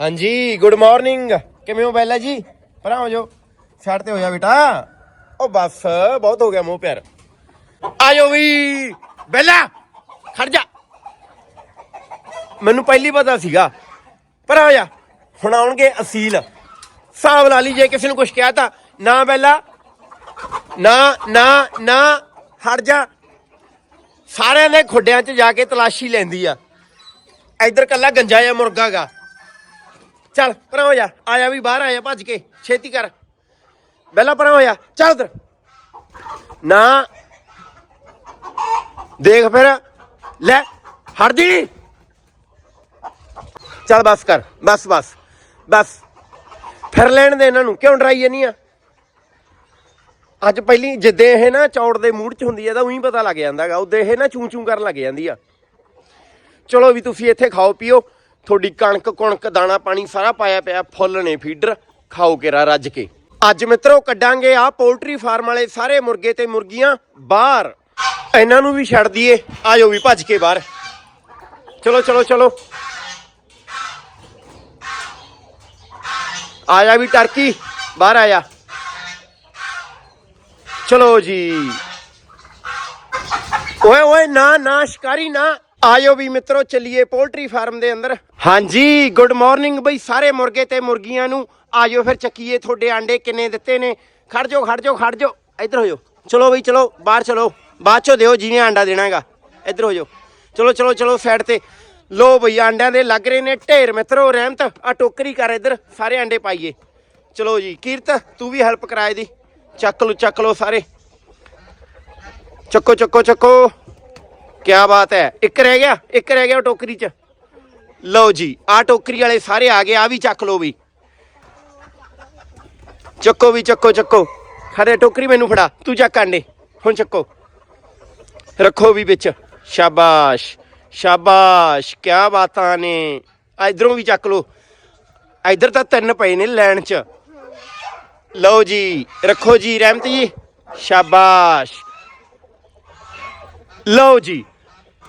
ਹਾਂਜੀ good morning ਕਿਵੇਂ ਹੋ ਬੈਲਾ ਜੀ? ਭਰਾ ਹੋ ਜਾਓ ਛੱਡ ਤੇ ਹੋਇਆ ਬੇਟਾ। ਉਹ ਬਸ, ਬਹੁਤ ਹੋ ਗਿਆ ਮੂੰਹ ਪਿਆਰ। ਆ ਜਾਓ ਵੀ, ਬੈਲਾ, ਖੜ ਜਾ। ਮੈਨੂੰ ਪਹਿਲੀ ਪਤਾ ਸੀਗਾ। ਪਰ ਆ ਜਾ ਹੁਣ ਆਉਣਗੇ ਅਸੀਲ। ਹਿਸਾਬ ਲਾ ਲਈ, ਜੇ ਕਿਸੇ ਨੂੰ ਕੁਝ ਕਿਹਾ ਤਾਂ। ਨਾ ਬੈਲਾ, ਨਾ ਨਾ ਨਾ ਹਟ ਜਾ। ਸਾਰਿਆਂ ਨੇ ਖੁੱਡਿਆਂ 'ਚ ਜਾ ਕੇ ਤਲਾਸ਼ੀ ਲੈਂਦੀ ਆ। ਇੱਧਰ ਕੱਲਾ ਗੰਜਾ ਜਾਂ ਮੁਰਗਾ ਗਾ। ਚੱਲ ਪਰਾਂ ਹੋ ਜਾ, ਆ ਵੀ ਬਾਹਰ ਆਇਆ ਭੱਜ ਕੇ, ਛੇਤੀ ਕਰ। ਪਹਿਲਾਂ ਪਰਾਂ ਹੋ ਜਾ, ਚੱਲ ਉਧਰ। ਨਾ। ਦੇਖ ਫਿਰ, ਲੈ ਹਟ ਚੱਲ ਬਸ ਕਰ, ਬਸ ਬਸ ਬਸ। ਫਿਰ ਲੈਣ ਦੇ ਇਹਨਾਂ ਨੂੰ, ਕਿਉਂ ਡਰਾਈ ਜਾਨੀ ਆ? ਅੱਜ ਪਹਿਲੀ ਜਿੱਦੇ ਇਹ ਨਾ ਚੌੜ ਦੇ ਮੂਡ 'ਚ ਹੁੰਦੀ ਹੈ ਤਾਂ ਉਹੀ ਪਤਾ ਲੱਗ ਜਾਂਦਾਗਾ, ਉਹਦੇ ਇਹ ਨਾ ਚੂੰ ਚੂੰ ਕਰਨ ਲੱਗ ਜਾਂਦੀ ਆ। ਚਲੋ ਵੀ ਤੁਸੀਂ ਇੱਥੇ ਖਾਓ, ਪੀਓ। ਤੁਹਾਡੀ ਕਣਕ ਕੁਣਕ, ਦਾਣਾ ਪਾਣੀ ਸਾਰਾ ਪਾਇਆ ਪਿਆ, ਫੁੱਲ ਨੇ ਫੀਡਰ, ਖਾਓ ਕੇਰਾ ਰੱਜ ਕੇ। ਅੱਜ ਮਿੱਤਰੋ ਕੱਢਾਂਗੇ ਆ ਪੋਲਟਰੀ ਫਾਰਮ ਵਾਲੇ ਸਾਰੇ ਮੁਰਗੇ ਤੇ ਮੁਰਗੀਆਂ ਬਾਹਰ। ਇਹਨਾਂ ਨੂੰ ਵੀ ਛੱਡ ਦਈਏ। ਆਜੋ ਵੀ ਭੱਜ ਕੇ ਬਾਹਰ। ਚਲੋ ਚਲੋ ਚਲੋ। ਆਇਆ ਵੀ ਟਰਕੀ, ਬਾਹਰ ਆਇਆ ਚਲੋ ਜੀ। ਓਏ ਓਏ, ਨਾ ਨਾ, ਸ਼ਿਕਾਰੀ, ਨਾ। ਆਇਓ ਵੀ ਮਿੱਤਰੋ, ਚੱਲੀਏ ਪੋਲਟਰੀ ਫਾਰਮ ਦੇ ਅੰਦਰ। ਹਾਂਜੀ ਗੁੱਡ ਮਾਰਨਿੰਗ ਬਈ, ਸਾਰੇ ਮੁਰਗੇ ਤੇ ਮੁਰਗੀਆਂ ਨੂੰ। ਆਇਓ ਫਿਰ ਚੱਕੀਏ ਤੁਹਾਡੇ ਆਂਡੇ ਕਿੰਨੇ ਦਿੱਤੇ ਨੇ। ਖੜ ਜਾਓ ਖੜ ਜਾਓ ਖੜ ਜਾਓ। ਇੱਧਰ ਹੋ ਜਾਓ। ਚਲੋ ਬਈ, ਚਲੋ, ਬਾਹਰ ਚਲੋ। ਬਾਅਦ ਚੋਂ ਦਿਓ ਜਿਹਨੇ ਆਂਡਾ ਦੇਣਾਗਾ। ਇੱਧਰ ਹੋ ਜਾਓ। ਚਲੋ ਚਲੋ ਚਲੋ ਸਾਈਡ ਤੇ। ਲੋ ਬਈ, ਆਂਡਿਆਂ ਦੇ ਲੱਗ ਰਹੇ ਨੇ ਢੇਰ ਮਿੱਤਰੋ, ਰਹਿਮਤ। ਆ ਟੋਕਰੀ ਕਰ ਇੱਧਰ, ਸਾਰੇ ਆਂਡੇ ਪਾਈਏ। ਚਲੋ ਜੀ, ਕੀਰਤ, ਤੂੰ ਵੀ ਹੈਲਪ ਕਰਾਏ ਦੀ। ਚੱਕ ਲੋ ਚੱਕ ਲੋ ਸਾਰੇ। ਚੱਕੋ ਚੱਕੋ ਚੱਕੋ। ਕੀ ਬਾਤ ਹੈ। ਇੱਕ ਰਹਿ ਗਿਆ, ਇੱਕ ਰਹਿ ਗਿਆ ਉਹ ਟੋਕਰੀ 'ਚ। ਲਓ ਜੀ, ਆ ਟੋਕਰੀ ਵਾਲੇ ਸਾਰੇ ਆ ਗਏ, ਆ ਵੀ ਚੱਕ ਲਓ ਵੀ। ਚੱਕੋ ਵੀ, ਚੱਕੋ ਚੱਕੋ। ਖੜੇ ਟੋਕਰੀ ਮੈਨੂੰ ਫੜਾ, ਤੂੰ ਚੱਕ ਆਂਡੇ, ਹੁਣ ਚੱਕੋ। ਰੱਖੋ ਵੀ ਵਿੱਚ। ਸ਼ਾਬਾਸ਼ ਸ਼ਾਬਾਸ਼ ਕੀ ਬਾਤਾਂ ਨੇ। ਆ ਇਧਰੋਂ ਵੀ ਚੱਕ ਲਓ। ਇਧਰ ਤਾਂ ਤਿੰਨ ਪਏ ਨੇ ਲੈਣ 'ਚ। ਲਓ ਜੀ, ਰੱਖੋ ਜੀ, ਰਹਿਮਤ ਜੀ। ਸ਼ਾਬਾਸ਼। ਲਓ ਜੀ।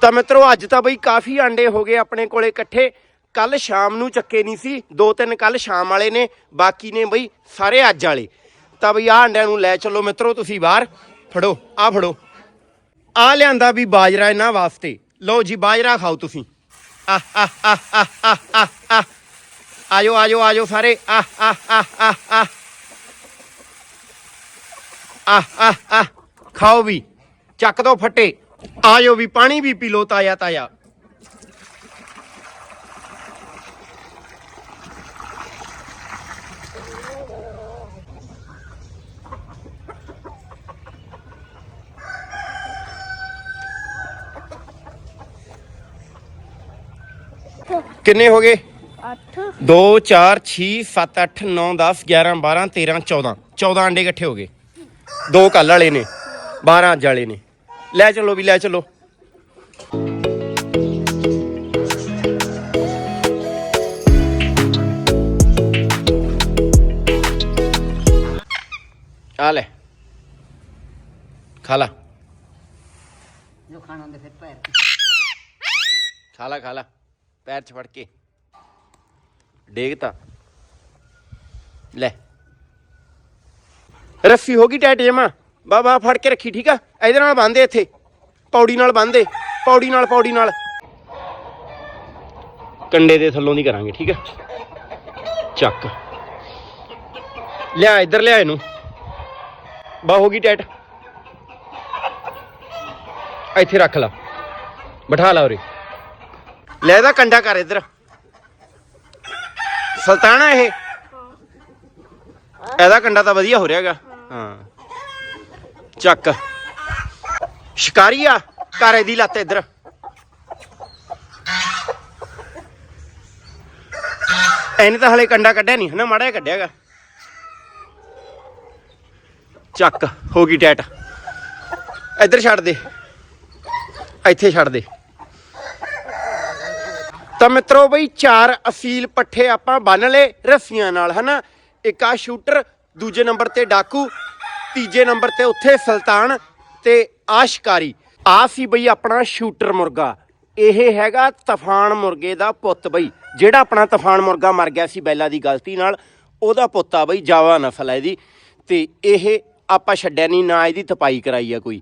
ਤਾਂ ਮਿੱਤਰੋ, ਅੱਜ ਤਾਂ ਬਈ ਕਾਫੀ ਆਂਡੇ ਹੋ ਗਏ ਆਪਣੇ ਕੋਲੇ ਇਕੱਠੇ। ਕੱਲ ਸ਼ਾਮ ਨੂੰ ਚੱਕੇ ਨਹੀਂ ਸੀ। ਦੋ ਤਿੰਨ ਕੱਲ ਸ਼ਾਮ ਵਾਲੇ ਨੇ, ਬਾਕੀ ਨੇ ਬਈ ਸਾਰੇ ਅੱਜ ਵਾਲੇ। ਤਾਂ ਬਈ ਆ ਆਂਡਿਆਂ ਨੂੰ ਲੈ ਚੱਲੋ ਮਿੱਤਰੋ, ਤੁਸੀਂ ਬਾਹਰ। ਫੜੋ ਆ ਫੜੋ। ਆ ਲਿਆਂਦਾ ਵੀ ਬਾਜਰਾ ਇਹਨਾਂ ਵਾਸਤੇ। ਲਓ ਜੀ, ਬਾਜਰਾ ਖਾਓ ਤੁਸੀਂ। ਆ ਆ ਆ ਆ ਆ ਆ ਆ ਆਜੋ ਆਜੋ ਆਜੋ ਸਾਰੇ। ਆ ਆ ਆ ਆ ਆ ਆ ਆ ਆ ਖਾਓ ਵੀ ਚੱਕ ਦੋ ਫੱਟੇ। ਆਜੋ ਵੀ ਪਾਣੀ ਵੀ ਪੀ ਲੋ ਤਾਇਆ ਤਾਇਆ। ਕਿੰਨੇ ਹੋ ਗਏ? ਅੱਠ। 2 4 6 7 8 9 10 11 12 13 14 14 ਅੰਡੇ ਇਕੱਠੇ ਹੋ ਗਏ। ਦੋ ਕੱਲ ਵਾਲੇ ਨੇ 12 ਅੱਜ ਵਾਲੇ ਨੇ। ਲੈ ਚਲੋ ਵੀ, ਲੈ ਚਲੋ। ਆ ਲੈ। ਖਾ ਲਾ। ਜੋ ਖਾਣਾ ਹੁੰਦੇ ਫਿਰ ਪੈਰ ਖਾ ਲਾ ਖਾ ਲਾ। ਪੈਰ ਚ ਫੜ ਕੇ। ਡੇਗ ਤਾ। ਲੈ। ਰੱਸੀ ਹੋ ਗਈ ਟੈਟ ਜਮਾ। ਬਾਬਾ ਫੜ ਕੇ ਰੱਖੀ ਠੀਕ ਆ? ਇਹਦੇ ਨਾਲ ਬੰਨਦੇ ਇੱਥੇ। ਪੌੜੀ ਨਾਲ ਬੰਨਦੇ ਪੌੜੀ ਨਾਲ ਪੌੜੀ ਨਾਲ। ਕੰਡੇ ਦੇ ਥੱਲੋਂ ਦੀ ਕਰਾਂਗੇ ਠੀਕ ਆ? ਚੱਕ। ਲਿਆ ਇੱਧਰ ਲਿਆ ਇਹਨੂੰ। ਬਾ ਹੋ ਗਈ ਟੈਟ। ਇੱਥੇ ਰੱਖ ਲਾ। ਬਿਠਾ ਲਾ ਉਰੇ। ਲੈ ਇਹਦਾ ਕੰਡਾ ਕਰ ਇੱਧਰ। ਸੁਲਤਾਨਾ ਇਹ। ਇਹਦਾ ਕੰਡਾ ਤਾਂ ਵਧੀਆ ਹੋ ਰਿਹਾਗਾ ਹਾਂ। ਚੱਕ। ਸ਼ਿਕਾਰੀ ਆ ਕਰ ਦੀ ਲੱਤ ਇੱਧਰ। ਇਹਨੇ ਤਾਂ ਹਲੇ ਕੰਡਾ ਕੱਢਿਆ ਨਹੀਂ, ਹਨਾ? ਮਾੜਾ ਜਿਹਾ ਕੱਢਿਆਗਾ ਚੱਕ, ਹੋ ਗਈ ਟੈਟ। ਇੱਧਰ ਛੱਡ ਦੇ। ਇੱਥੇ ਛੱਡ ਦੇ। ਤਾਂ ਮਿੱਤਰੋ ਬਈ, ਚਾਰ ਅਸੀਲ ਪੱਠੇ ਆਪਾਂ ਬੰਨ ਲਏ ਰੱਸੀਆਂ ਨਾਲ, ਹਨਾ? ਇੱਕ ਆ ਸ਼ੂਟਰ, ਦੂਜੇ ਨੰਬਰ ਤੇ ਡਾਕੂ ਤੀਜੇ ਨੰਬਰ ਤੇ ਉੱਥੇ ਸੁਲਤਾਨ ਤੇ ਆ ਸ਼ਿਕਾਰੀ ਆ ਸੀ ਬਈ ਆਪਣਾ ਸ਼ੂਟਰ ਮੁਰਗਾ। ਇਹ ਹੈਗਾ ਤਫਾਨ ਮੁਰਗੇ ਦਾ ਪੁੱਤ ਬਈ। ਜਿਹੜਾ ਆਪਣਾ ਤਫਾਨ ਮੁਰਗਾ ਮਰ ਗਿਆ ਸੀ ਬੈਲਾ ਦੀ ਗਲਤੀ ਨਾਲ, ਉਹਦਾ ਪੁੱਤ ਆ ਬਈ ਜਾਵਾ ਨਸਲ ਹੈ ਇਹਦੀ। ਤੇ ਇਹ ਆਪਾਂ ਛੱਡਿਆ ਨਹੀਂ, ਨਾ ਇਹਦੀ ਤਪਾਈ ਕਰਾਈ ਆ ਕੋਈ।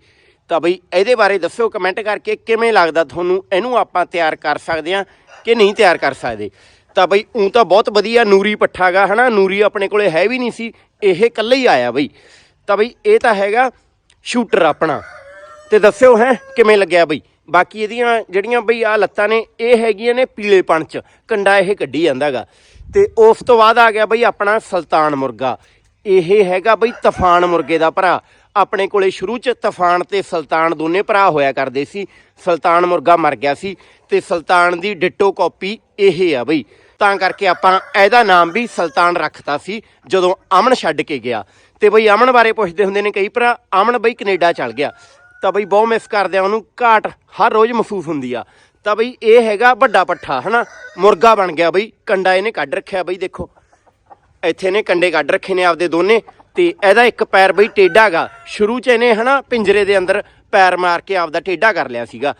ਤਾਂ ਬਈ ਇਹਦੇ ਬਾਰੇ ਦੱਸਿਓ ਕਮੈਂਟ ਕਰਕੇ ਕਿਵੇਂ ਲੱਗਦਾ ਤੁਹਾਨੂੰ, ਇਹਨੂੰ ਆਪਾਂ ਤਿਆਰ ਕਰ ਸਕਦੇ ਆ ਕਿ ਨਹੀਂ ਤਿਆਰ ਕਰ ਸਕਦੇ। ਤਾਂ ਬਈ ਉਂ ਤਾਂ ਬਹੁਤ ਵਧੀਆ ਨੂਰੀ ਪੱਠਾਗਾ ਹਨਾ? ਨੂਰੀ ਆਪਣੇ ਕੋਲੇ ਹੈ ਵੀ ਨਹੀਂ ਸੀ, ਇਹ ਇਕੱਲੇ ਹੀ ਆਇਆ ਬਈ। ਤਾਂ ਬਈ ਇਹ ਤਾਂ ਹੈਗਾ ਸ਼ੂਟਰ ਆਪਣਾ। ਤੇ ਦੱਸਿਓ ਹੈ, ਕਿਵੇਂ ਲੱਗਿਆ ਬਈ? ਬਾਕੀ ਇਹਦੀਆਂ ਜਿਹੜੀਆਂ ਬਈ ਆ ਲੱਤਾਂ ਨੇ, ਇਹ ਹੈਗੀਆਂ ਨੇ ਪੀਲੇਪਣ ਚ। ਕੰਡਾ ਇਹ ਕੱਢੀ ਜਾਂਦਾਗਾ। ਤੇ ਉਸ ਤੋਂ ਬਾਅਦ ਆ ਗਿਆ ਬਈ ਆਪਣਾ ਸੁਲਤਾਨ ਮੁਰਗਾ। ਇਹ ਹੈਗਾ ਬਈ ਤੂਫਾਨ ਮੁਰਗੇ ਦਾ ਭਰਾ। ਆਪਣੇ ਕੋਲੇ ਸ਼ੁਰੂ ਚ ਤੂਫਾਨ ਤੇ ਸੁਲਤਾਨ ਦੋਨੇ ਭਰਾ ਹੋਇਆ ਕਰਦੇ ਸੀ। ਸੁਲਤਾਨ ਮੁਰਗਾ ਮਰ ਗਿਆ ਸੀ ਤੇ ਸੁਲਤਾਨ ਦੀ ਡਿੱਟੋ ਕਾਪੀ ਇਹ ਆ ਬਈ। ਤਾਂ ਕਰਕੇ ਆਪਾਂ ਇਹਦਾ ਨਾਮ ਵੀ ਸੁਲਤਾਨ ਰੱਖਤਾ ਸੀ, ਜਦੋਂ ਅਮਨ ਛੱਡ ਕੇ ਗਿਆ। ਤੇ ਬਈ ਅਮਨ ਬਾਰੇ ਪੁੱਛਦੇ ਹੁੰਦੇ ਨੇ ਕਈ ਭਰਾ, ਅਮਨ ਬਈ ਕੈਨੇਡਾ ਚਲ ਗਿਆ। ਤਾਂ ਬਈ ਬਹੁਤ ਮਿਸ ਕਰਦੇ ਆ, ਉਹਨੂੰ ਘਾਟ ਹਰ ਰੋਜ਼ ਮਹਿਸੂਸ ਹੁੰਦੀ ਆ। ਤਾਂ ਬਈ ਇਹ ਹੈਗਾ ਵੱਡਾ ਪੱਠਾ, ਹਨਾ? ਮੁਰਗਾ ਬਣ ਗਿਆ ਬਈ, ਕੰਡਾ ਇਹਨੇ ਕੱਢ ਰੱਖਿਆ ਬਈ, ਦੇਖੋ। ਇੱਥੇ ਨੇ ਕੰਡੇ ਕੱਢ ਰੱਖੇ ਨੇ ਆਪਦੇ ਦੋਨੇ, ਤੇ ਇਹਦਾ ਇੱਕ ਪੈਰ ਬਈ ਟੇਢਾਗਾ ਸ਼ੁਰੂ ਚ ਇਹਨੇ, ਹਨਾ, ਪਿੰਜਰੇ ਦੇ ਅੰਦਰ ਪੈਰ ਮਾਰ ਕੇ ਆਪਦਾ ਟੇਢਾ ਕਰ ਲਿਆ ਸੀਗਾ।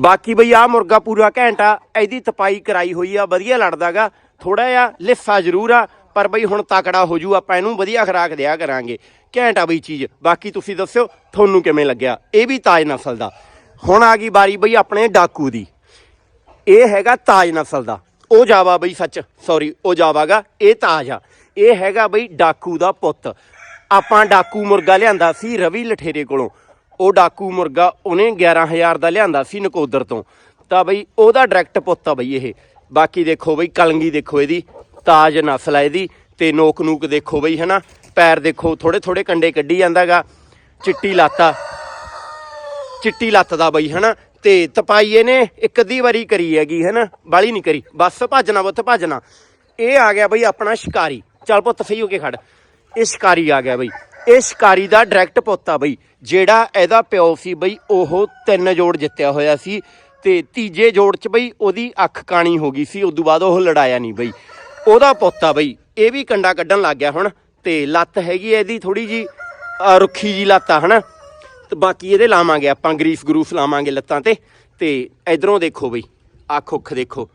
ਬਾਕੀ ਬਈ ਆ ਮੁਰਗਾ ਪੂਰਾ ਘੈਂਟਾ ਇਹਦੀ ਤਪਾਈ ਕਰਾਈ ਹੋਈ ਆ, ਵਧੀਆ ਲੜਦਾਗਾ। ਥੋੜਾ ਜਿਹਾ ਲਿੱਸਾ ਜ਼ਰੂਰ ਆ, ਪਰ ਬਈ ਹੁਣ ਤਕੜਾ ਹੋ ਜੂ, ਆਪਾਂ ਇਹਨੂੰ ਵਧੀਆ ਖਰਾਕ ਦਿਆ ਕਰਾਂਗੇ। ਘੈਂਟਾ ਬਈ ਚੀਜ਼। ਬਾਕੀ ਤੁਸੀਂ ਦੱਸਿਓ, ਤੁਹਾਨੂੰ ਕਿਵੇਂ ਲੱਗਿਆ? ਇਹ ਵੀ ਤਾਜ ਨਸਲ ਦਾ। ਹੁਣ ਆ ਗਈ ਬਾਰੀ ਬਈ ਆਪਣੇ ਡਾਕੂ ਦੀ। ਇਹ ਹੈਗਾ ਤਾਜ ਨਸਲ ਦਾ। ਉਹ ਜਾਵਾ ਬਈ ਸੱਚ ਸੌਰੀ ਉਹ ਜਾਵਾਗਾ, ਇਹ ਤਾਜ ਆ। ਇਹ ਹੈਗਾ ਬਈ ਡਾਕੂ ਦਾ ਪੁੱਤ। ਆਪਾਂ ਡਾਕੂ ਮੁਰਗਾ ਲਿਆਂਦਾ ਸੀ ਰਵੀ ਲਠੇਰੇ ਕੋਲੋਂ। ਉਹ ਡਾਕੂ ਮੁਰਗਾ ਉਹਨੇ 11000 ਦਾ ਲਿਆਂਦਾ ਸੀ ਨਕੋਦਰ ਤੋਂ। ਤਾਂ ਬਈ ਉਹਦਾ ਡਾਇਰੈਕਟ ਪੁੱਤ ਆ ਬਈ ਇਹ। ਬਾਕੀ ਦੇਖੋ ਬਈ ਕਲੰਗੀ ਦੇਖੋ ਇਹਦੀ, ਤਾਜ ਨਸਲ ਆ ਇਹਦੀ ਤੇ ਨੋਕ ਨੂਕ ਦੇਖੋ ਬਈ ਹਨਾ, ਪੈਰ ਦੇਖੋ ਥੋੜੇ ਥੋੜੇ ਕੰਡੇ ਕੱਢੀ ਜਾਂਦਾਗਾ, ਚਿੱਟੀ ਲਾਤਾ ਚਿੱਟੀ ਲੱਤ ਦਾ ਬਈ ਹਨਾ, ਤੇ ਤਪਾਈ ਇਹਨੇ ਇੱਕ ਅੱਧੀ ਵਾਰੀ ਕਰੀ ਹੈਗੀ ਹਨਾ, ਬਾਲੀ ਨਹੀਂ ਕਰੀ। ਬਸ ਭੱਜਣਾ ਬੁੱਤ ਭੱਜਣਾ। ਇਹ ਆ ਗਿਆ ਬਈ ਆਪਣਾ ਸ਼ਿਕਾਰੀ। ਚੱਲ ਪੁੱਤ ਸਹੀ ਹੋ ਕੇ ਖੜ। ਇਹ ਸ਼ਿਕਾਰੀ ਆ ਗਿਆ ਬਈ। ਇਹ ਸ਼ਿਕਾਰੀ ਦਾ ਡਾਇਰੈਕਟ ਪੋਤਾ ਬਈ, ਜਿਹੜਾ ਇਹਦਾ ਪਿਓ ਸੀ ਬਈ, ਉਹ ਤਿੰਨ ਜੋੜ ਜਿੱਤਿਆ ਹੋਇਆ ਸੀ ਤੇ ਤੀਜੇ ਜੋੜ 'ਚ ਬਈ ਉਹਦੀ ਅੱਖ ਕਾਣੀ ਹੋ ਗਈ ਸੀ, ਉਦੋਂ ਬਾਅਦ ਉਹ ਲੜਾਇਆ ਨਹੀਂ ਬਈ। ਉਹਦਾ ਪੋਤਾ ਬਈ, ਇਹ ਵੀ ਕੰਡਾ ਕੱਢਣ ਲੱਗ ਗਿਆ ਹੁਣ, ਤੇ ਲੱਤ ਹੈਗੀ ਇਹਦੀ ਥੋੜੀ ਜੀ ਰੁੱਖੀ ਜੀ ਲੱਤ ਆ, ਹਨਾ? ਤੇ ਬਾਕੀ ਇਹਦੇ ਲਾਵਾਂਗੇ ਆਪਾਂ ਗਰੀਸ ਗਰੂਸ ਲਾਵਾਂਗੇ ਲੱਤਾਂ ਤੇ ਤੇ ਇਧਰੋਂ ਦੇਖੋ ਬਈ ਅੱਖ ਉੱਖ ਦੇਖੋ।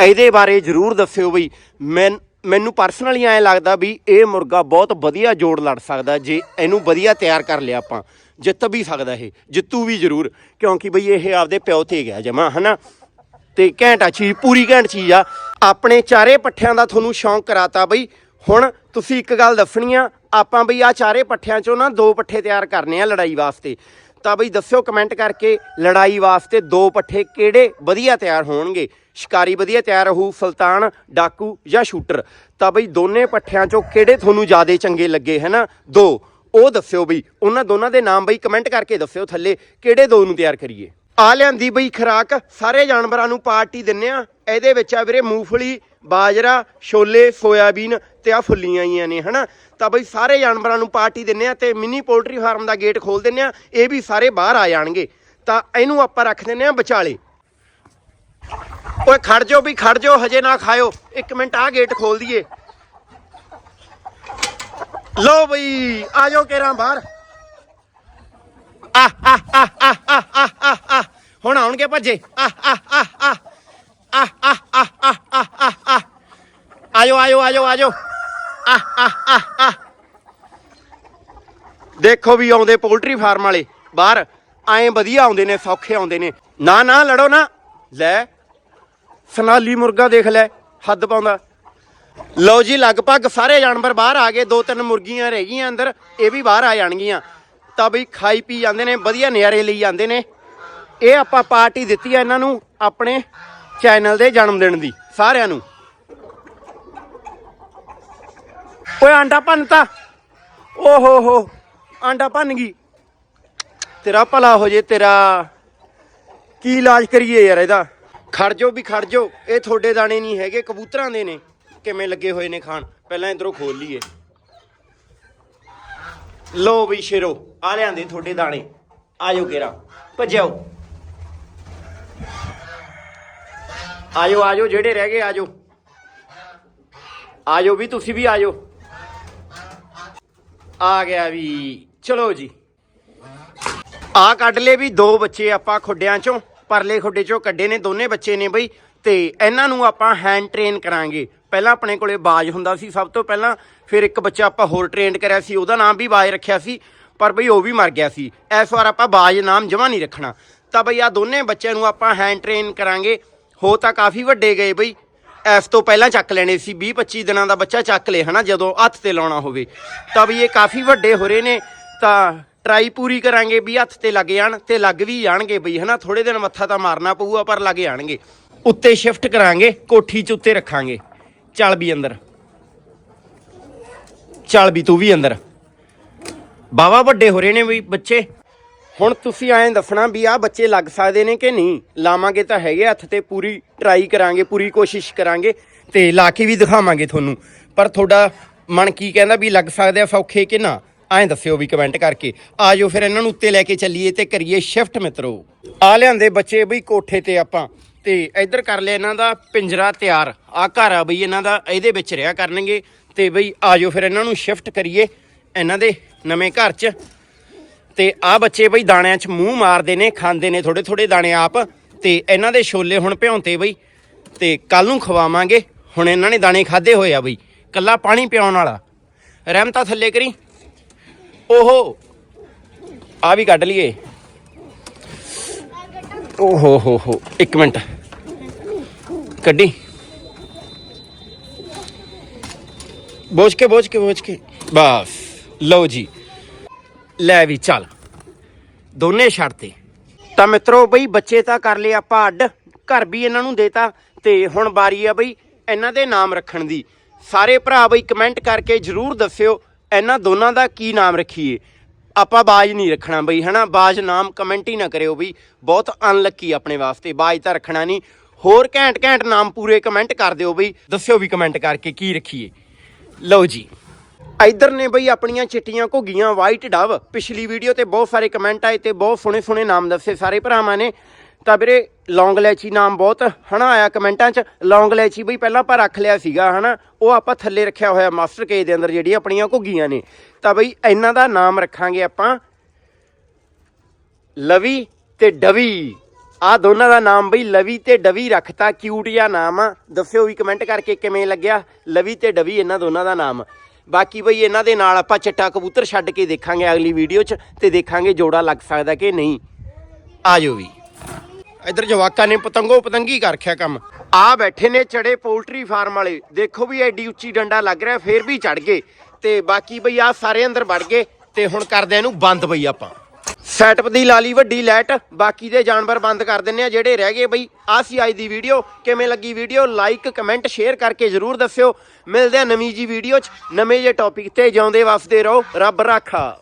ਇਹਦੇ ਬਾਰੇ ਜਰੂਰ ਦੱਸਿਓ ਬਈ, ਮੈਂ ਮੈਨੂੰ ਪਰਸਨਲੀ ਐਂ ਲੱਗਦਾ ਵੀ ਇਹ ਮੁਰਗਾ ਬਹੁਤ ਵਧੀਆ ਜੋੜ ਲੜ ਸਕਦਾ ਜੇ ਇਹਨੂੰ ਵਧੀਆ ਤਿਆਰ ਕਰ ਲਿਆ ਆਪਾਂ। ਜਿੱਤ ਵੀ ਸਕਦਾ ਇਹ, ਜਿੱਤੂ ਵੀ ਜਰੂਰ, ਕਿਉਂਕਿ ਬਈ ਇਹ ਆਪਦੇ ਪਿਓ ਤੇ ਗਿਆ ਜਮਾ, ਹਨਾ? ਤੇ ਘੈਂਟਾ ਚੀਜ਼, ਪੂਰੀ ਘੈਂਟ ਚੀਜ਼ ਆ। ਆਪਣੇ ਚਾਰੇ ਪੱਠਿਆਂ ਦਾ ਤੁਹਾਨੂੰ ਸ਼ੌਂਕ ਕਰਾਤਾ ਬਈ, ਹੁਣ ਤੁਸੀਂ ਇੱਕ ਗੱਲ ਦੱਸਣੀ ਆ, ਆਪਾਂ ਬਈ ਆ ਚਾਰੇ ਪੱਠਿਆਂ ਚੋਂ ਨਾ ਦੋ ਪੱਠੇ ਤਿਆਰ ਕਰਨੇ ਆ ਲੜਾਈ ਵਾਸਤੇ। ਤਾਂ ਬਈ ਦੱਸਿਓ ਕਮੈਂਟ ਕਰਕੇ ਲੜਾਈ ਵਾਸਤੇ ਦੋ ਪੱਠੇ ਕਿਹੜੇ ਵਧੀਆ ਤਿਆਰ ਹੋਣਗੇ? ਸ਼ਿਕਾਰੀ ਵਧੀਆ ਤਿਆਰ ਹੋਊ, ਸੁਲਤਾਨ, ਡਾਕੂ ਜਾਂ ਸ਼ੂਟਰ? ਤਾਂ ਬਈ ਦੋਨੇ ਪੱਠਿਆਂ ਚੋਂ ਕਿਹੜੇ ਤੁਹਾਨੂੰ ਜ਼ਿਆਦਾ ਚੰਗੇ ਲੱਗੇ, ਹੈਨਾ? ਦੋ, ਉਹ ਦੱਸਿਓ ਬਈ, ਉਹਨਾਂ ਦੋਨਾਂ ਦੇ ਨਾਮ ਬਈ ਕਮੈਂਟ ਕਰਕੇ ਦੱਸਿਓ ਥੱਲੇ, ਕਿਹੜੇ ਦੋ ਨੂੰ ਤਿਆਰ ਕਰੀਏ? ਆ ਲਿਆਂਦੀ ਬਈ ਖਰਾਕ, ਸਾਰੇ ਜਾਨਵਰਾਂ ਨੂੰ ਪਾਰਟੀ ਦਿੰਨੇ ਆ। ਇਹਦੇ ਵਿੱਚ ਆ ਵੀਰੇ ਮੂੰਗਫਲੀ, ਬਾਜਰਾ, ਛੋਲੇ, ਸੋਇਆਬੀਨ ਤੇ ਆ ਫੁੱਲੀਆਂ ਆਈਆਂ ਨੇ ਹਨਾ ਤਾਂ ਬਈ ਸਾਰੇ ਜਾਨਵਰਾਂ ਨੂੰ ਪਾਰਟੀ ਦਿੰਨੇ ਆ ਤੇ ਮਿੰਨੀ ਪੋਲਟਰੀ ਫਾਰਮ ਦਾ ਗੇਟ ਖੋਲ ਦਿੰਨੇ ਆ ਇਹ ਵੀ ਸਾਰੇ ਬਾਹਰ ਆ ਜਾਣਗੇ ਤਾਂ ਇਹਨੂੰ ਆਪਾਂ ਰੱਖ ਦਿੰਨੇ ਆ ਵਿਚਾਲੇ ਓਏ ਖੜ ਜਾਓ ਵੀ ਖੜ ਜਾਓ ਹਜੇ ਨਾ ਖਾਇਓ ਇੱਕ ਮਿੰਟ ਆ ਗੇਟ ਖੋਲ ਦਈਏ ਲਓ ਬਈ ਆ ਜਾਓ ਕੇਰਾਂ ਬਾਹਰ ਆ ਆ ਆ ਆ ਆ ਆ ਆ ਆ ਹੁਣ ਆਉਣਗੇ ਭੱਜੇ ਆ ਆ ਆ ਆ ਆ ਆ ਆ ਆ ਆ ਆ ਆ ਆਇਓ ਆਇਓ ਆ ਆ ਆ ਆ ਦੇਖੋ ਵੀ ਆਉਂਦੇ ਪੋਲਟਰੀ ਫਾਰਮ ਵਾਲੇ, ਬਾਹਰ ਐਂ ਵਧੀਆ ਆਉਂਦੇ ਨੇ, ਸੌਖੇ ਆਉਂਦੇ ਨੇ। ਨਾ ਨਾ, ਲੜੋ ਨਾ। ਲੈ, ਸਨਾਲੀ ਮੁਰਗਾ ਦੇਖ ਲੈ, ਹੱਦ ਪਾਉਂਦਾ। ਲਓ ਜੀ, ਲਗਭਗ ਸਾਰੇ ਜਾਨਵਰ ਬਾਹਰ ਆ ਗਏ ਦੋ ਤਿੰਨ ਮੁਰਗੀਆਂ ਰਹਿ ਗਈਆਂ ਅੰਦਰ, ਇਹ ਵੀ ਬਾਹਰ ਆ ਜਾਣਗੀਆਂ। ਤਾਂ ਬਈ ਖਾਈ ਪੀ ਜਾਂਦੇ ਨੇ, ਵਧੀਆ ਨਿਆਰੇ ਲਈ ਜਾਂਦੇ ਨੇ। ਇਹ ਆਪਾਂ ਪਾਰਟੀ ਦਿੱਤੀ ਆ ਇਹਨਾਂ ਨੂੰ, ਆਪਣੇ ਚੈਨਲ ਦੇ ਜਨਮ ਦਿਨ ਦੀ, ਸਾਰਿਆਂ ਨੂੰ। ਓਏ ਆਂਡਾ ਭੰਨਤਾ ਓ ਹੋ ਹੋ, ਆਂਡਾ ਭੰਨ ਗਈ। ਤੇਰਾ ਭਲਾ ਹੋ ਜੇ ਤੇਰਾ। ਕੀ ਇਲਾਜ ਕਰੀਏ ਯਾਰ ਇਹਦਾ। ਖੜ ਜਾਓ ਵੀ ਖੜ ਜਾਓ। ਇਹ ਤੁਹਾਡੇ ਦਾਣੇ ਨਹੀਂ ਹੈਗੇ, ਕਬੂਤਰਾਂ ਦੇ ਨੇ। ਕਿਵੇਂ ਲੱਗੇ ਹੋਏ ਨੇ ਖਾਣ। ਪਹਿਲਾਂ ਇਧਰੋਂ ਖੋਲ ਲਈਏ। ਲੋ ਵੀ ਸ਼ੇਰੋ, ਆ ਲਿਆਂਦੇ ਤੁਹਾਡੇ ਦਾਣੇ। ਆਜੋ ਕੇਰਾ ਭੱਜਿਓ ਆਜੋ ਆਜੋ ਜਿਹੜੇ ਰਹਿ ਗਏ ਆਜੋ ਆਜੋ ਵੀ, ਤੁਸੀਂ ਵੀ ਆਜੋ ਆ ਗਿਆ ਵੀ, ਚਲੋ ਜੀ। ਆ ਕੱਢ ਲਏ ਵੀ ਦੋ ਬੱਚੇ ਆਪਾਂ ਖੁੱਡਿਆਂ ਚੋਂ, ਪਰਲੇ ਖੁੱਡੇ ਚੋਂ ਕੱਢੇ ਨੇ, ਦੋਨੇ ਬੱਚੇ ਨੇ ਬਈ। ਤੇ ਇਹਨਾਂ ਨੂੰ ਆਪਾਂ ਹੈਂਡ ਟ੍ਰੇਨ ਕਰਾਂਗੇ। ਪਹਿਲਾਂ ਆਪਣੇ ਕੋਲੇ ਬਾਜ ਹੁੰਦਾ ਸੀ, ਸਭ ਤੋਂ ਪਹਿਲਾਂ ਫਿਰ ਇੱਕ ਬੱਚਾ ਆਪਾਂ ਹੋਰ ਟ੍ਰੇਨਡ ਕਰਿਆ ਸੀ, ਉਹਦਾ ਨਾਮ ਵੀ ਬਾਜ ਰੱਖਿਆ ਸੀ, ਪਰ ਬਈ ਉਹ ਵੀ ਮਰ ਗਿਆ ਸੀ। ਇਸ ਵਾਰ ਆਪਾਂ ਬਾਜ ਨਾਮ ਜਮਾ ਨਹੀਂ ਰੱਖਣਾ। ਤਾਂ ਬਈ ਆ ਦੋਨੇ ਬੱਚਿਆਂ ਨੂੰ ਆਪਾਂ ਹੈਂਡ ਟ੍ਰੇਨ ਕਰਾਂਗੇ। ਹੋ ਤਾਂ ਕਾਫੀ ਵੱਡੇ ਗਏ ਬਈ। ਇਸ ਤੋਂ ਪਹਿਲਾਂ ਚੱਕ ਲੈਣੇ ਸੀ 20 25 ਦਿਨਾਂ ਦਾ ਬੱਚਾ ਚੱਕ ਲੇ, ਹਨਾ, ਜਦੋਂ ਹੱਥ ਤੇ ਲਾਉਣਾ ਹੋਵੇ। ਤਾਂ ਵੀ ਇਹ ਕਾਫੀ ਵੱਡੇ ਹੋ ਰਹੇ ਨੇ, ਤਾਂ ਟਰਾਈ ਪੂਰੀ ਕਰਾਂਗੇ ਵੀ ਹੱਥ ਤੇ ਲੱਗ ਜਾਣ ਤੇ ਲੱਗ ਵੀ ਜਾਣਗੇ ਬਈ, ਹਨਾ ਥੋੜੇ ਦਿਨ ਮੱਥਾ ਤਾਂ ਮਾਰਨਾ ਪਊਗਾ, ਪਰ ਲੱਗ ਜਾਣਗੇ। ਉੱਤੇ ਸ਼ਿਫਟ ਕਰਾਂਗੇ, ਕੋਠੀ 'ਚ ਉੱਤੇ ਰੱਖਾਂਗੇ। ਚੱਲ ਵੀ ਅੰਦਰ। ਚੱਲ ਵੀ, ਤੂੰ ਵੀ ਅੰਦਰ। ਬਾਵਾ ਵੱਡੇ ਹੋ ਰਹੇ ਨੇ ਬਈ ਬੱਚੇ। ਹੁਣ ਤੁਸੀਂ ਐਂ ਦੱਸਣਾ ਵੀ ਆਹ ਬੱਚੇ ਲੱਗ ਸਕਦੇ ਨੇ ਕਿ ਨਹੀਂ? ਲਾਵਾਂਗੇ ਤਾਂ ਹੈਗੇ ਹੱਥ ਤੇ ਪੂਰੀ ਟਰਾਈ ਕਰਾਂਗੇ, ਪੂਰੀ ਕੋਸ਼ਿਸ਼ ਕਰਾਂਗੇ ਤੇ ਲਾ ਕੇ ਵੀ ਦਿਖਾਵਾਂਗੇ ਤੁਹਾਨੂੰ। ਪਰ ਤੁਹਾਡਾ ਮਨ ਕੀ ਕਹਿੰਦਾ ਵੀ ਲੱਗ ਸਕਦੇ ਆ ਸੌਖੇ ਕਿ ਨਾ? ਐਂ ਦੱਸਿਓ ਵੀ ਕਮੈਂਟ ਕਰਕੇ। ਆ ਜਾਓ ਫਿਰ ਇਹਨਾਂ ਨੂੰ ਉੱਤੇ ਲੈ ਕੇ ਚੱਲੀਏ ਤੇ ਕਰੀਏ ਸ਼ਿਫਟ ਮਿੱਤਰੋ। ਆ ਲਿਆਂਦੇ ਬੱਚੇ ਬਈ ਕੋਠੇ ਤੇ ਆਪਾਂ। ਤੇ ਇੱਧਰ ਕਰ ਲਿਆ ਇਹਨਾਂ ਦਾ ਪਿੰਜਰਾ ਤਿਆਰ। ਆ ਘਰ ਆ ਬਈ ਇਹਨਾਂ ਦਾ, ਇਹਦੇ ਵਿੱਚ ਰਿਹਾ ਕਰਨਗੇ। ਤੇ ਬਈ ਆ ਜਾਓ ਫਿਰ ਇਹਨਾਂ ਨੂੰ ਸ਼ਿਫਟ ਕਰੀਏ। ਇਹਨਾਂ ਦੇ ਨਵੇਂ ਘਰ 'ਚ ਤੇ ਆ ਬੱਚੇ ਬਈ ਦਾਣਿਆਂ 'ਚ ਮੂੰਹ ਮਾਰਦੇ ਨੇ, ਖਾਂਦੇ ਨੇ ਥੋੜੇ ਥੋੜੇ ਦਾਣੇ ਆਪ, ਤੇ ਇਹਨਾਂ ਦੇ ਛੋਲੇ ਹੁਣ ਭਿਉਂਤੇ ਬਈ, ਤੇ ਕੱਲ ਨੂੰ ਖਵਾਵਾਂਗੇ। ਹੁਣ ਇਹਨਾਂ ਨੇ ਦਾਣੇ ਖਾਦੇ ਹੋਏ ਆ ਬਈ, ਕੱਲਾ ਪਾਣੀ ਪਿਆਉਣ ਵਾਲਾ। ਰਹਿਮਤਾ ਥੱਲੇ ਕਰੀ। ਓਹੋ ਆ ਵੀ ਕੱਢ ਲਈਏ। ਓਹੋ, ਹੋ ਹੋ, ਇੱਕ ਮਿੰਟ। ਕੱਢੀ। ਬੋਝ ਕੇ ਬੋਝ ਕੇ ਬੋਝ ਕੇ। ਬਸ, ਲਓ ਜੀ। ਲੈ ਵੀ ਚੱਲ। ਦੋਨੇ ਛੱਡਤੇ ਤਾਂ ਮਿੱਤਰੋ ਬਈ, ਬੱਚੇ ਤਾਂ ਕਰ ਲਏ ਆਪਾਂ ਅੱਡ। ਘਰ ਵੀ ਇਹਨਾਂ ਨੂੰ ਦੇਤਾ ਤੇ ਹੁਣ ਵਾਰੀ ਆ ਬਈ ਇਹਨਾਂ ਦੇ ਨਾਮ ਰੱਖਣ ਦੀ। ਸਾਰੇ ਭਰਾ ਬਈ ਕਮੈਂਟ ਕਰਕੇ ਜਰੂਰ ਦੱਸਿਓ ਇਹਨਾਂ ਦੋਨਾਂ ਦਾ ਕੀ ਨਾਮ ਰੱਖੀਏ। ਆਪਾਂ ਬਾਜ ਨਹੀਂ ਰੱਖਣਾ ਬਈ, ਹਨਾ? ਬਾਜ ਨਾਮ ਕਮੈਂਟ ਹੀ ਨਾ ਕਰਿਓ ਬਈ। ਬਹੁਤ ਅਨਲੱਕੀ ਆਪਣੇ ਵਾਸਤੇ। ਬਾਜ ਤਾਂ ਰੱਖਣਾ ਨਹੀਂ। ਹੋਰ ਘੈਂਟ ਘੈਂਟ ਨਾਮ ਪੂਰੇ ਕਮੈਂਟ ਕਰ ਦਿਓ ਬਈ। ਦੱਸਿਓ ਵੀ ਕਮੈਂਟ ਕਰਕੇ ਕੀ ਰੱਖੀਏ। ਲਓ ਜੀ। ਇੱਧਰ ਨੇ ਬਈ ਆਪਣੀਆਂ ਚਿੱਟੀਆਂ ਘੁੱਗੀਆਂ ਵਾਈਟ ਡਵ ਪਿਛਲੀ ਵੀਡੀਓ ਤੇ ਬਹੁਤ ਸਾਰੇ ਕਮੈਂਟ ਆਏ ਤੇ ਬਹੁਤ ਸੋਹਣੇ ਸੋਹਣੇ ਨਾਮ ਦੱਸੇ ਸਾਰੇ ਭਰਾਵਾਂ ਨੇ। ਤਾਂ ਵੀਰੇ ਲੌਂਗ ਲੈਚੀ ਨਾਮ ਬਹੁਤ, ਹਨਾ, ਆਇਆ ਕਮੈਂਟਾਂ 'ਚ। ਲੌਂਗ ਲੈਚੀ ਬਈ ਪਹਿਲਾਂ ਆਪਾਂ ਰੱਖ ਲਿਆ ਸੀਗਾ, ਹਨਾ। ਉਹ ਆਪਾਂ ਥੱਲੇ ਰੱਖਿਆ ਹੋਇਆ ਮਾਸਟਰ ਕੇ ਦੇ ਅੰਦਰ ਜਿਹੜੀ ਆਪਣੀਆਂ ਘੁੱਗੀਆਂ ਨੇ। ਤਾਂ ਬਈ ਇਹਨਾਂ ਦਾ ਨਾਮ ਰੱਖਾਂਗੇ ਆਪਾਂ। ਲਵੀ ਤੇ ਡਵੀ। ਆ ਦੋਨਾਂ ਦਾ ਨਾਮ ਬਈ ਲਵੀ ਤੇ ਡਵੀ ਰੱਖਤਾ। ਕਿਊਟ ਜਿਹਾ ਨਾਮ ਆ। ਦੱਸਿਓ ਵੀ ਕਮੈਂਟ ਕਰਕੇ ਕਿਵੇਂ ਲੱਗਿਆ। ਲਵੀ ਤੇ ਡਵੀ, ਇਹਨਾਂ ਦੋਨਾਂ ਦਾ ਨਾਮ। ਬਾਕੀ ਬਈ ਇਹਨਾਂ ਦੇ ਨਾਲ ਆਪਾਂ ਚਿੱਟਾ ਕਬੂਤਰ ਛੱਡ ਕੇ ਦੇਖਾਂਗੇ ਅਗਲੀ ਵੀਡੀਓ 'ਚ ਤੇ ਦੇਖਾਂਗੇ ਜੋੜਾ ਲੱਗ ਸਕਦਾ ਕਿ ਨਹੀਂ। ਆਜੋ ਵੀ। ਇੱਧਰ ਜਵਾਕਾਂ ਨੇ ਪਤੰਗੋ ਪਤੰਗੀ ਕਰ ਰੱਖਿਆ ਕੰਮ। ਆ ਬੈਠੇ ਨੇ ਚੜੇ ਪੋਲਟਰੀ ਫਾਰਮ ਵਾਲੇ। ਦੇਖੋ ਵੀ ਐਡੀ ਉੱਚੀ ਡੰਡਾ ਲੱਗ ਰਿਹਾ, ਫੇਰ ਵੀ ਚੜ ਗਏ। ਤੇ ਬਾਕੀ ਬਈ ਆ ਸਾਰੇ ਅੰਦਰ ਵੜ ਗਏ ਤੇ ਹੁਣ ਕਰਦੇ ਆ ਇਹਨੂੰ ਬੰਦ ਬਈ ਆਪਾਂ। ਸੈਟਅਪ ਦੀ ਲਾਲੀ ਵੱਡੀ ਲਾਈਟ, ਬਾਕੀ ਦੇ ਜਾਨਵਰ ਬੰਦ ਕਰ ਦਿੰਨੇ ਆ ਜਿਹੜੇ ਰਹਿ ਗਏ ਬਈ। ਆ ਸੀ ਅੱਜ ਦੀ ਵੀਡੀਓ ਕਿਵੇਂ ਲੱਗੀ ਵੀਡੀਓ ਲਾਈਕ ਕਮੈਂਟ ਸ਼ੇਅਰ ਕਰਕੇ ਜਰੂਰ ਦੱਸਿਓ। ਮਿਲਦੇ ਆ ਨਵੀਂ ਜੀ ਵੀਡੀਓ 'ਚ। ਨਵੇਂ ਜੇ ਟੌਪਿਕ ਤੇ ਜਿਉਂਦੇ ਵਸਦੇ ਰਹੋ। ਰੱਬ ਰਾਖਾ।